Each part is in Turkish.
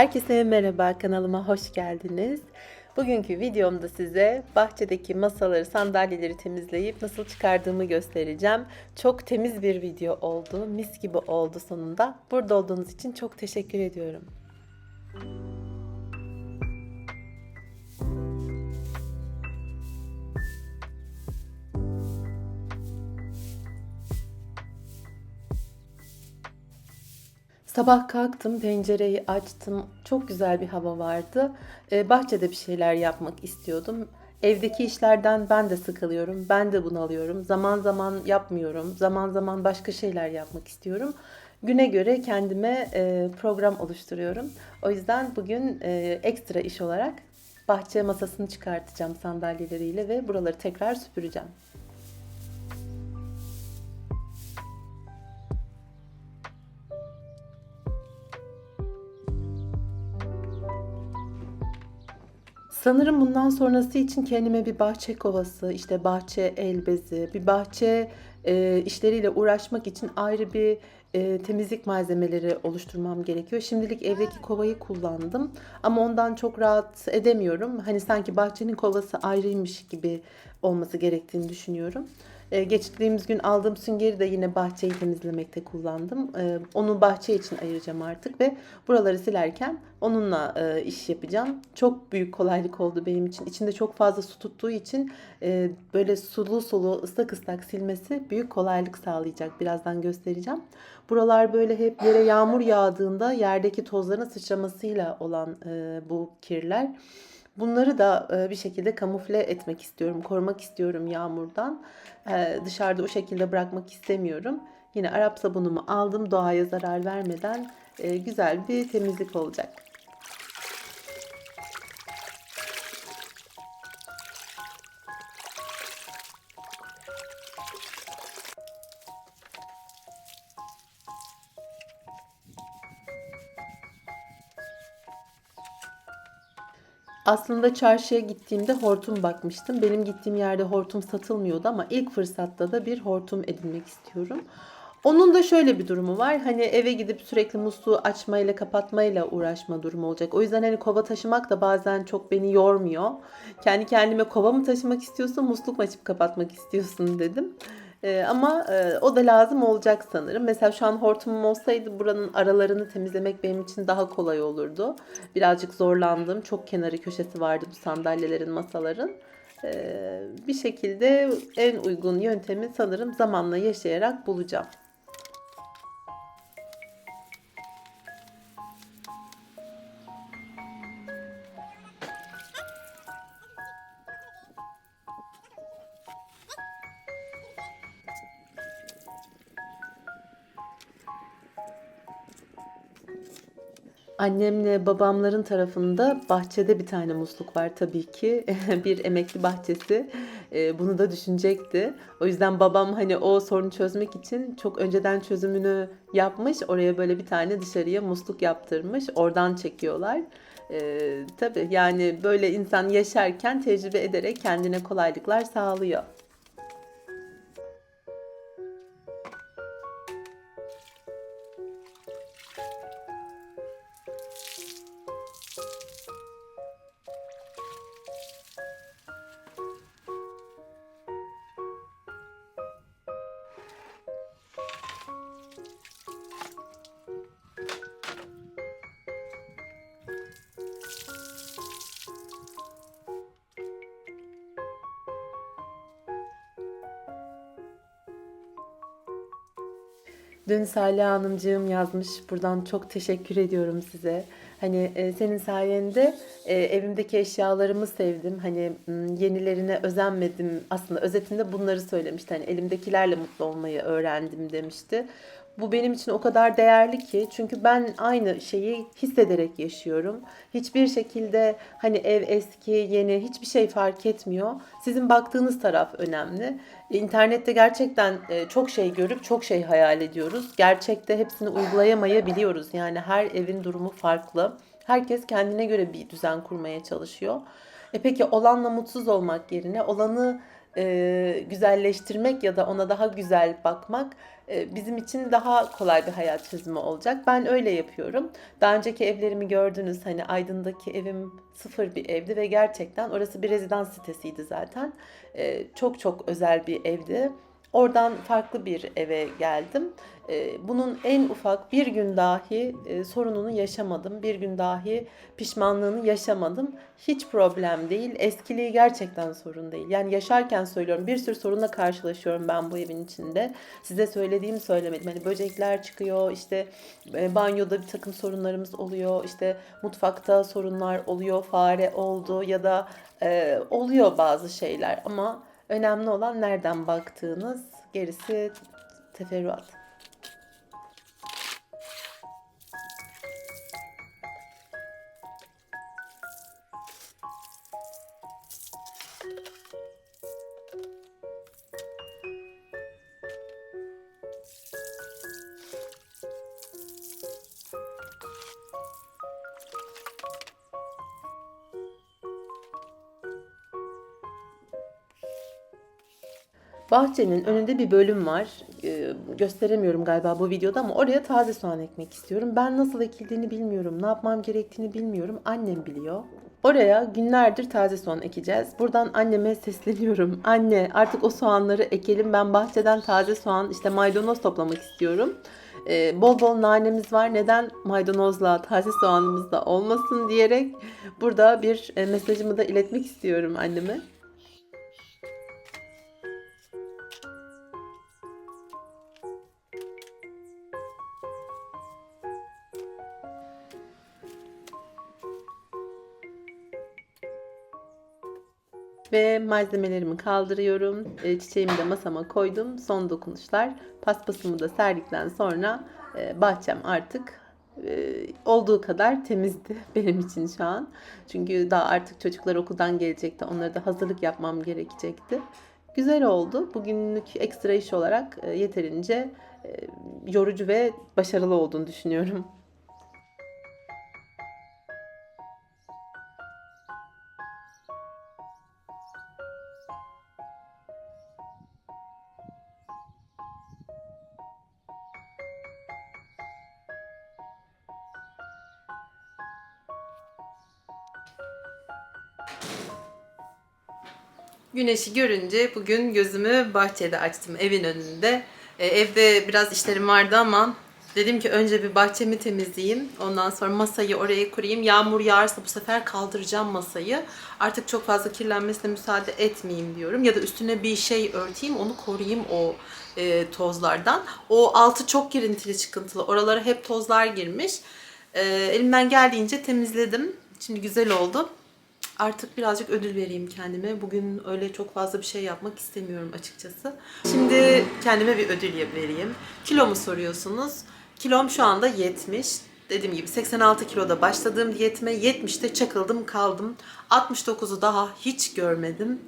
Herkese merhaba kanalıma hoş geldiniz. Bugünkü videomda size bahçedeki masaları, sandalyeleri temizleyip nasıl çıkardığımı göstereceğim. Çok temiz bir video oldu, mis gibi oldu sonunda. Burada olduğunuz için çok teşekkür ediyorum. Sabah kalktım, pencereyi açtım. Çok güzel bir hava vardı. Ee, bahçede bir şeyler yapmak istiyordum. Evdeki işlerden ben de sıkılıyorum, ben de bunalıyorum. Zaman zaman yapmıyorum, zaman zaman başka şeyler yapmak istiyorum. Güne göre kendime e, program oluşturuyorum. O yüzden bugün e, ekstra iş olarak bahçe masasını çıkartacağım sandalyeleriyle ve buraları tekrar süpüreceğim. Sanırım bundan sonrası için kendime bir bahçe kovası, işte bahçe el bezi, bir bahçe e, işleriyle uğraşmak için ayrı bir e, temizlik malzemeleri oluşturmam gerekiyor. Şimdilik evdeki kovayı kullandım ama ondan çok rahat edemiyorum. Hani sanki bahçenin kovası ayrıymış gibi olması gerektiğini düşünüyorum. E, geçtiğimiz gün aldığım süngeri de yine bahçeyi temizlemekte kullandım. E, onu bahçe için ayıracağım artık ve buraları silerken onunla e, iş yapacağım. Çok büyük kolaylık oldu benim için. İçinde çok fazla su tuttuğu için e, böyle sulu sulu ıslak ıslak silmesi büyük kolaylık sağlayacak. Birazdan göstereceğim. Buralar böyle hep yere yağmur yağdığında yerdeki tozların sıçramasıyla olan e, bu kirler. Bunları da e, bir şekilde kamufle etmek istiyorum, korumak istiyorum yağmurdan. E, dışarıda o şekilde bırakmak istemiyorum. Yine Arap sabunumu aldım doğaya zarar vermeden e, güzel bir temizlik olacak. Aslında çarşıya gittiğimde hortum bakmıştım. Benim gittiğim yerde hortum satılmıyordu ama ilk fırsatta da bir hortum edinmek istiyorum. Onun da şöyle bir durumu var. Hani eve gidip sürekli musluğu açmayla kapatmayla uğraşma durumu olacak. O yüzden hani kova taşımak da bazen çok beni yormuyor. Kendi kendime kova mı taşımak istiyorsun, musluk mu açıp kapatmak istiyorsun dedim. Ee, ama e, o da lazım olacak sanırım. Mesela şu an hortumum olsaydı buranın aralarını temizlemek benim için daha kolay olurdu. Birazcık zorlandım. Çok kenarı köşesi vardı bu sandalyelerin, masaların. Ee, bir şekilde en uygun yöntemi sanırım zamanla yaşayarak bulacağım. Annemle babamların tarafında bahçede bir tane musluk var tabii ki. bir emekli bahçesi. Ee, bunu da düşünecekti. O yüzden babam hani o sorunu çözmek için çok önceden çözümünü yapmış. Oraya böyle bir tane dışarıya musluk yaptırmış. Oradan çekiyorlar. Ee, tabii yani böyle insan yaşarken tecrübe ederek kendine kolaylıklar sağlıyor. Dün Salih Hanımcığım yazmış. Buradan çok teşekkür ediyorum size. Hani e, senin sayende e, evimdeki eşyalarımı sevdim. Hani yenilerine özenmedim. Aslında özetinde bunları söylemişti. Hani elimdekilerle mutlu olmayı öğrendim demişti. Bu benim için o kadar değerli ki çünkü ben aynı şeyi hissederek yaşıyorum. Hiçbir şekilde hani ev eski, yeni hiçbir şey fark etmiyor. Sizin baktığınız taraf önemli. İnternette gerçekten e, çok şey görüp çok şey hayal ediyoruz. Gerçekte hepsini uygulayamayabiliyoruz. Yani her evin durumu farklı. Herkes kendine göre bir düzen kurmaya çalışıyor. E peki olanla mutsuz olmak yerine olanı e, güzelleştirmek ya da ona daha güzel bakmak e, bizim için daha kolay bir hayat çözümü olacak. Ben öyle yapıyorum. Daha önceki evlerimi gördünüz. Hani Aydın'daki evim sıfır bir evdi ve gerçekten orası bir rezidans sitesiydi zaten. E, çok çok özel bir evdi. Oradan farklı bir eve geldim. Ee, Bunun en ufak bir gün dahi e, sorununu yaşamadım. Bir gün dahi pişmanlığını yaşamadım. Hiç problem değil. Eskiliği gerçekten sorun değil. Yani yaşarken söylüyorum bir sürü sorunla karşılaşıyorum ben bu evin içinde. Size söylediğimi söylemedim. Hani böcekler çıkıyor, işte e, banyoda bir takım sorunlarımız oluyor, işte mutfakta sorunlar oluyor, fare oldu ya da e, oluyor bazı şeyler ama önemli olan nereden baktığınız, gerisi teferruat. Bahçenin önünde bir bölüm var. Ee, gösteremiyorum galiba bu videoda ama oraya taze soğan ekmek istiyorum. Ben nasıl ekildiğini bilmiyorum. Ne yapmam gerektiğini bilmiyorum. Annem biliyor. Oraya günlerdir taze soğan ekeceğiz. Buradan anneme sesleniyorum. Anne artık o soğanları ekelim. Ben bahçeden taze soğan işte maydanoz toplamak istiyorum. Ee, bol bol nanemiz var. Neden maydanozla taze soğanımız da olmasın diyerek burada bir e, mesajımı da iletmek istiyorum anneme. Ve malzemelerimi kaldırıyorum. E, çiçeğimi de masama koydum. Son dokunuşlar. Paspasımı da serdikten sonra e, bahçem artık e, olduğu kadar temizdi benim için şu an. Çünkü daha artık çocuklar okuldan gelecekti. Onlara da hazırlık yapmam gerekecekti. Güzel oldu. Bugünlük ekstra iş olarak yeterince yorucu ve başarılı olduğunu düşünüyorum. Güneşi görünce bugün gözümü bahçede açtım evin önünde. E, evde biraz işlerim vardı ama dedim ki önce bir bahçemi temizleyeyim. Ondan sonra masayı oraya kurayım. Yağmur yağarsa bu sefer kaldıracağım masayı. Artık çok fazla kirlenmesine müsaade etmeyeyim diyorum. Ya da üstüne bir şey örteyim onu koruyayım o e, tozlardan. O altı çok girintili çıkıntılı. Oralara hep tozlar girmiş. E, elimden geldiğince temizledim. Şimdi güzel oldu. Artık birazcık ödül vereyim kendime. Bugün öyle çok fazla bir şey yapmak istemiyorum açıkçası. Şimdi kendime bir ödül vereyim. Kilomu soruyorsunuz. Kilom şu anda 70. Dediğim gibi 86 kiloda başladığım diyetime 70'te çakıldım kaldım. 69'u daha hiç görmedim.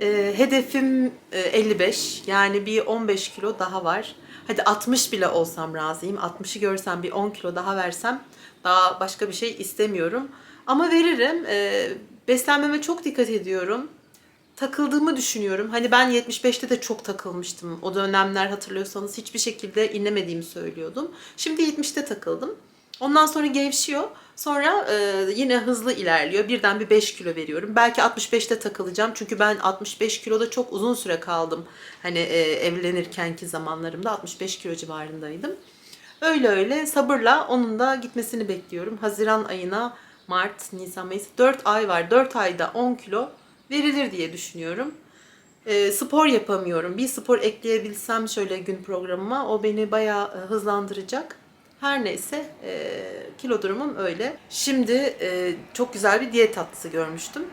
Ee, hedefim e, 55. Yani bir 15 kilo daha var. Hadi 60 bile olsam razıyım. 60'ı görsem bir 10 kilo daha versem daha başka bir şey istemiyorum. Ama veririm. Ee, beslenmeme çok dikkat ediyorum. Takıldığımı düşünüyorum. Hani ben 75'te de çok takılmıştım. O dönemler hatırlıyorsanız hiçbir şekilde inlemediğimi söylüyordum. Şimdi 70'te takıldım. Ondan sonra gevşiyor. Sonra e, yine hızlı ilerliyor. Birden bir 5 kilo veriyorum. Belki 65'te takılacağım. Çünkü ben 65 kiloda çok uzun süre kaldım. Hani e, evlenirkenki zamanlarımda 65 kilo civarındaydım. Öyle öyle sabırla onun da gitmesini bekliyorum. Haziran ayına Mart, Nisan, Mayıs 4 ay var. 4 ayda 10 kilo verilir diye düşünüyorum. E, spor yapamıyorum. Bir spor ekleyebilsem şöyle gün programıma o beni bayağı e, hızlandıracak. Her neyse e, kilo durumum öyle. Şimdi e, çok güzel bir diyet tatlısı görmüştüm.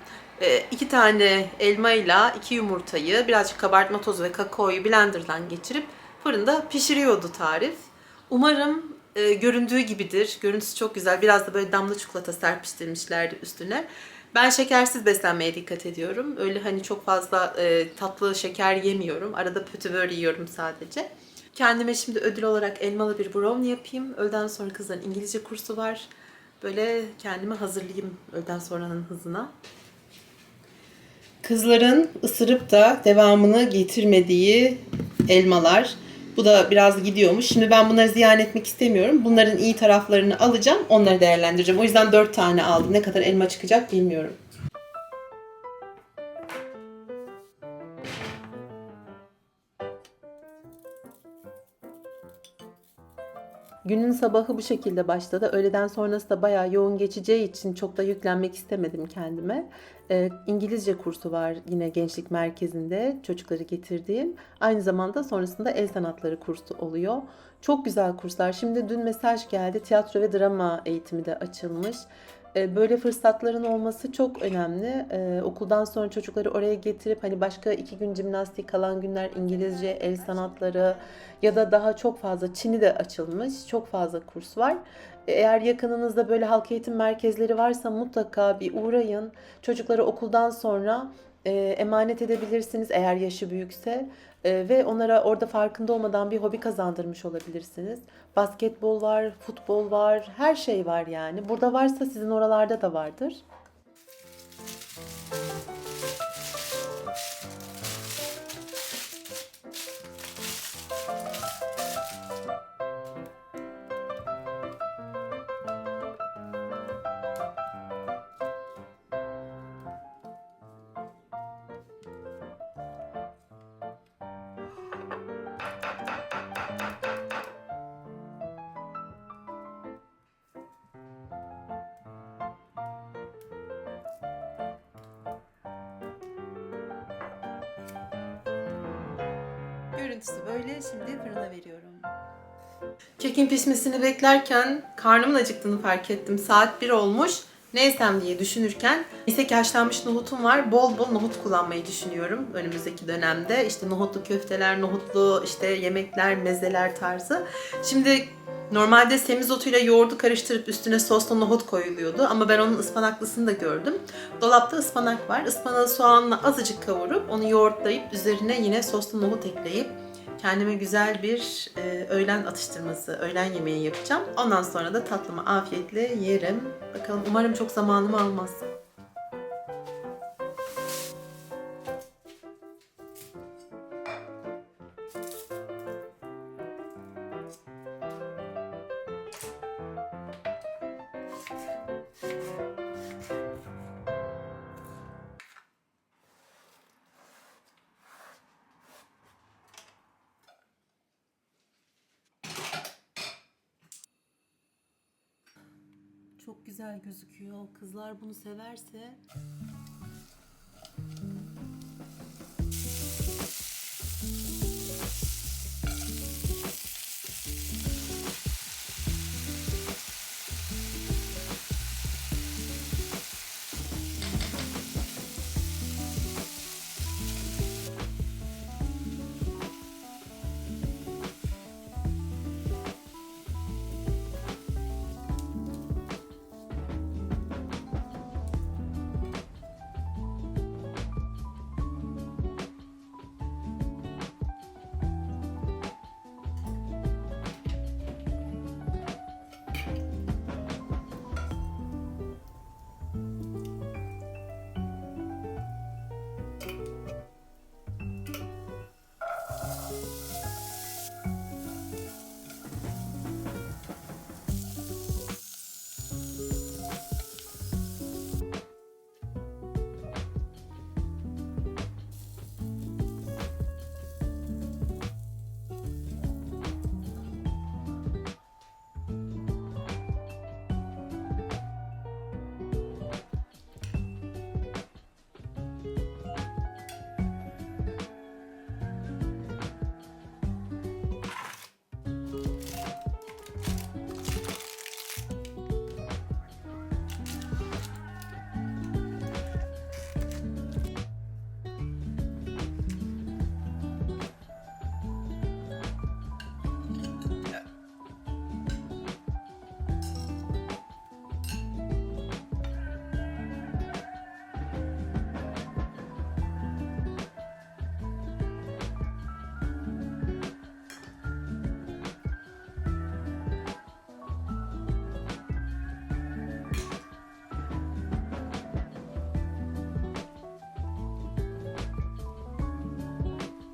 E, iki tane elmayla iki yumurtayı birazcık kabartma tozu ve kakaoyu blenderdan geçirip fırında pişiriyordu tarif. Umarım e, göründüğü gibidir. Görüntüsü çok güzel. Biraz da böyle damla çikolata serpiştirmişlerdi üstüne. Ben şekersiz beslenmeye dikkat ediyorum. Öyle hani çok fazla e, tatlı şeker yemiyorum. Arada pötüvör yiyorum sadece. Kendime şimdi ödül olarak elmalı bir brownie yapayım. Öğleden sonra kızların İngilizce kursu var. Böyle kendimi hazırlayayım öğleden sonranın hızına. Kızların ısırıp da devamını getirmediği elmalar. Bu da biraz gidiyormuş. Şimdi ben bunları ziyan etmek istemiyorum. Bunların iyi taraflarını alacağım. Onları değerlendireceğim. O yüzden 4 tane aldım. Ne kadar elma çıkacak bilmiyorum. Günün sabahı bu şekilde başladı. Öğleden sonrası da bayağı yoğun geçeceği için çok da yüklenmek istemedim kendime. Ee, İngilizce kursu var yine gençlik merkezinde çocukları getirdiğim. Aynı zamanda sonrasında el sanatları kursu oluyor. Çok güzel kurslar. Şimdi dün mesaj geldi. Tiyatro ve drama eğitimi de açılmış. Ee, Böyle fırsatların olması çok önemli. Ee, okuldan sonra çocukları oraya getirip hani başka iki gün jimnastik, kalan günler İngilizce, el sanatları ya da daha çok fazla Çin'i de açılmış. Çok fazla kurs var. Eğer yakınınızda böyle halk eğitim merkezleri varsa mutlaka bir uğrayın. Çocukları okuldan sonra e, emanet edebilirsiniz eğer yaşı büyükse. E, ve onlara orada farkında olmadan bir hobi kazandırmış olabilirsiniz. Basketbol var, futbol var, her şey var yani. Burada varsa sizin oralarda da vardır. Görüntüsü böyle. Şimdi fırına veriyorum. Kekin pişmesini beklerken karnımın acıktığını fark ettim. Saat 1 olmuş. Ne yesem diye düşünürken ise ki haşlanmış nohutum var. Bol bol nohut kullanmayı düşünüyorum önümüzdeki dönemde. İşte nohutlu köfteler, nohutlu işte yemekler, mezeler tarzı. Şimdi normalde semizotuyla yoğurdu karıştırıp üstüne sosla nohut koyuluyordu. Ama ben onun ıspanaklısını da gördüm. Dolapta ıspanak var. Ispanağı soğanla azıcık kavurup onu yoğurtlayıp üzerine yine soslu nohut ekleyip kendime güzel bir e, öğlen atıştırması, öğlen yemeği yapacağım. Ondan sonra da tatlımı afiyetle yerim. Bakalım umarım çok zamanımı almaz. Çok güzel gözüküyor. Kızlar bunu severse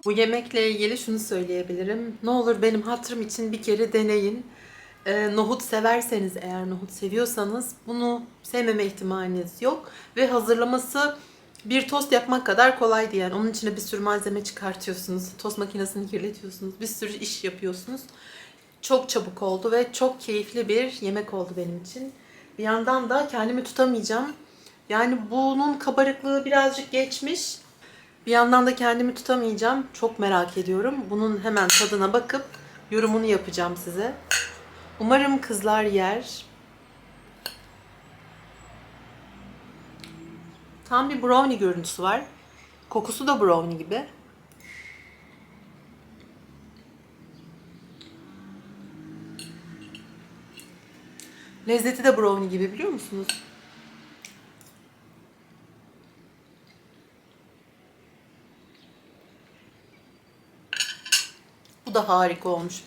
Bu yemekle ilgili şunu söyleyebilirim. Ne olur benim hatırım için bir kere deneyin. Ee, nohut severseniz eğer nohut seviyorsanız bunu sevmeme ihtimaliniz yok. Ve hazırlaması bir tost yapmak kadar kolaydı yani. Onun içine bir sürü malzeme çıkartıyorsunuz. Tost makinesini kirletiyorsunuz. Bir sürü iş yapıyorsunuz. Çok çabuk oldu ve çok keyifli bir yemek oldu benim için. Bir yandan da kendimi tutamayacağım. Yani bunun kabarıklığı birazcık geçmiş. Bir yandan da kendimi tutamayacağım. Çok merak ediyorum. Bunun hemen tadına bakıp yorumunu yapacağım size. Umarım kızlar yer. Tam bir brownie görüntüsü var. Kokusu da brownie gibi. Lezzeti de brownie gibi biliyor musunuz? Da harika olmuş.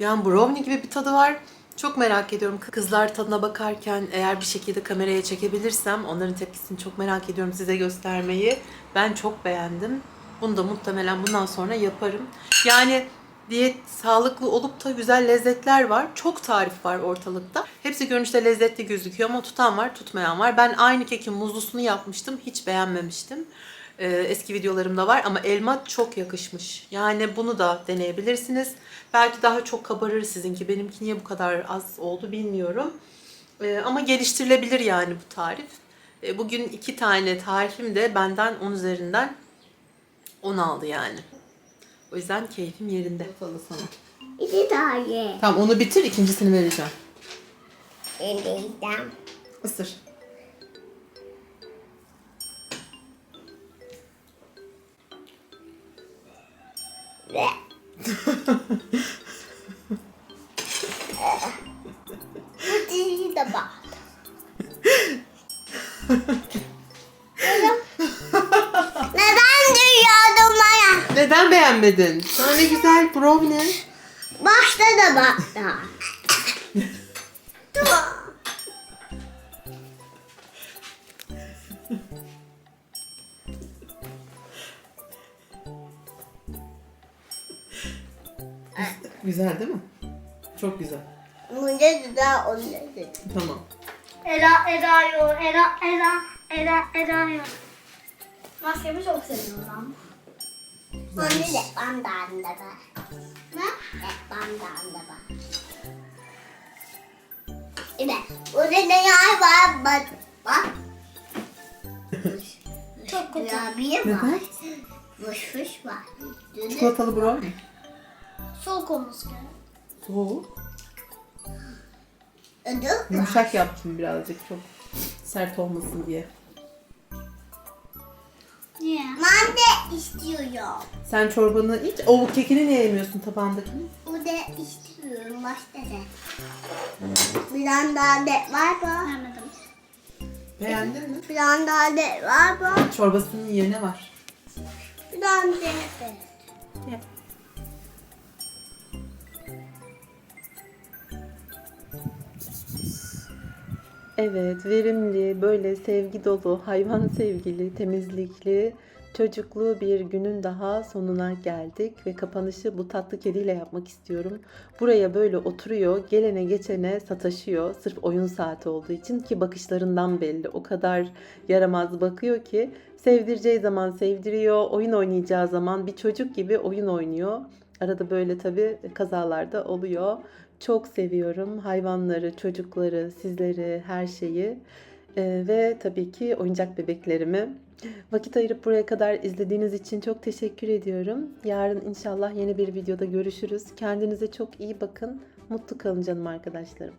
Yani brownie gibi bir tadı var. Çok merak ediyorum. Kızlar tadına bakarken eğer bir şekilde kameraya çekebilirsem onların tepkisini çok merak ediyorum size göstermeyi. Ben çok beğendim. Bunu da muhtemelen bundan sonra yaparım. Yani diyet sağlıklı olup da güzel lezzetler var. Çok tarif var ortalıkta. Hepsi görünüşte lezzetli gözüküyor ama tutan var, tutmayan var. Ben aynı kekin muzlusunu yapmıştım. Hiç beğenmemiştim. Ee, eski videolarımda var ama elma çok yakışmış. Yani bunu da deneyebilirsiniz. Belki daha çok kabarır sizinki. Benimki niye bu kadar az oldu bilmiyorum. Ee, ama geliştirilebilir yani bu tarif. Ee, bugün iki tane tarifim de benden 10 üzerinden 10 aldı yani. O yüzden keyfim yerinde. sana. İki tane. Tamam onu bitir ikincisini vereceğim. Eleyeceğim. Isır. Bu diziyi de bak. Neden diyordum bana? Neden beğenmedin? Sana ne güzel brownie. Başta da baktı. Güzel değil mi? Çok güzel. Bunda da onda da. Tamam. Ela, Ela yok. Ela, Ela, Ela, Ela yok. Maskemi çok seviyorum. Onu da bandan da var. Ne? Bandan da var. Evet. Burada ne yer var? Bak. Bak. Çok kötü. Kurabiye var. Neden? Fış fış var. Düdük Çikolatalı brownie. Soğuk olması gerek. Soğuk. var. Yumuşak yaptım birazcık çok sert olmasın diye. Niye? Ben de istiyorum. Sen çorbanı iç. O kekini niye yemiyorsun tabağındakini? Bu da istiyorum. Başta da. Bir tane daha de var mı? Vermedim. Beğendin mi? Bir tane daha de var mı? Çorbasının yerine var. Bir tane de. de. Evet, verimli, böyle sevgi dolu, hayvan sevgili, temizlikli, çocuklu bir günün daha sonuna geldik ve kapanışı bu tatlı kediyle yapmak istiyorum. Buraya böyle oturuyor, gelene geçene sataşıyor sırf oyun saati olduğu için ki bakışlarından belli. O kadar yaramaz bakıyor ki sevdireceği zaman sevdiriyor, oyun oynayacağı zaman bir çocuk gibi oyun oynuyor. Arada böyle tabii kazalar da oluyor. Çok seviyorum hayvanları, çocukları, sizleri, her şeyi Ee, ve tabii ki oyuncak bebeklerimi. Vakit ayırıp buraya kadar izlediğiniz için çok teşekkür ediyorum. Yarın inşallah yeni bir videoda görüşürüz. Kendinize çok iyi bakın. Mutlu kalın canım arkadaşlarım.